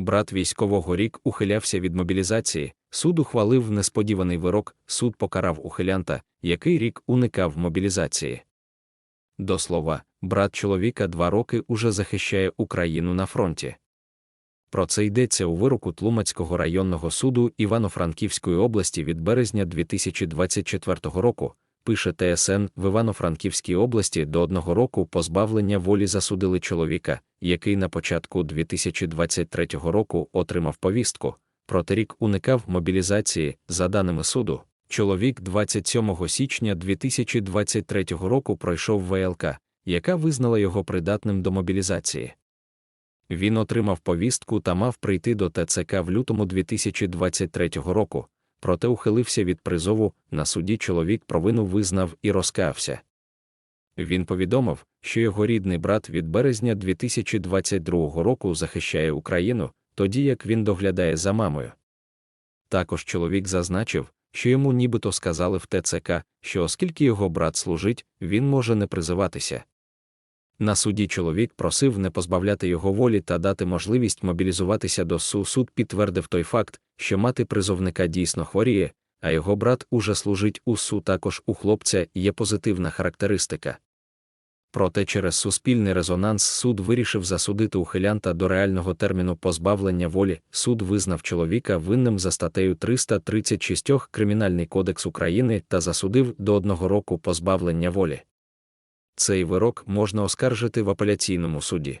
брат військового рік ухилявся від мобілізації, суд ухвалив несподіваний вирок, суд покарав ухилянта, який рік уникав мобілізації. До слова, брат чоловіка два роки уже захищає Україну на фронті. Про це йдеться у вироку Тлумацького районного суду Івано-Франківської області від березня 2024 року, пише ТСН в Івано-Франківській області до одного року позбавлення волі засудили чоловіка, який на початку 2023 року отримав повістку, проте рік уникав мобілізації, за даними суду. Чоловік 27 січня 2023 року пройшов ВЛК, яка визнала його придатним до мобілізації. Він отримав повістку та мав прийти до ТЦК в лютому 2023 року, проте ухилився від призову, на суді чоловік провину визнав і розкався. Він повідомив, що його рідний брат від березня 2022 року захищає Україну, тоді як він доглядає за мамою. Також чоловік зазначив, що йому нібито сказали в ТЦК, що оскільки його брат служить, він може не призиватися. На суді чоловік просив не позбавляти його волі та дати можливість мобілізуватися до СУ. Суд підтвердив той факт, що мати призовника дійсно хворіє, а його брат уже служить у СУ. Також у хлопця є позитивна характеристика. Проте через суспільний резонанс суд вирішив засудити ухилянта до реального терміну позбавлення волі. Суд визнав чоловіка винним за статтею 336 Кримінальний кодекс України та засудив до одного року позбавлення волі. Цей вирок можна оскаржити в апеляційному суді.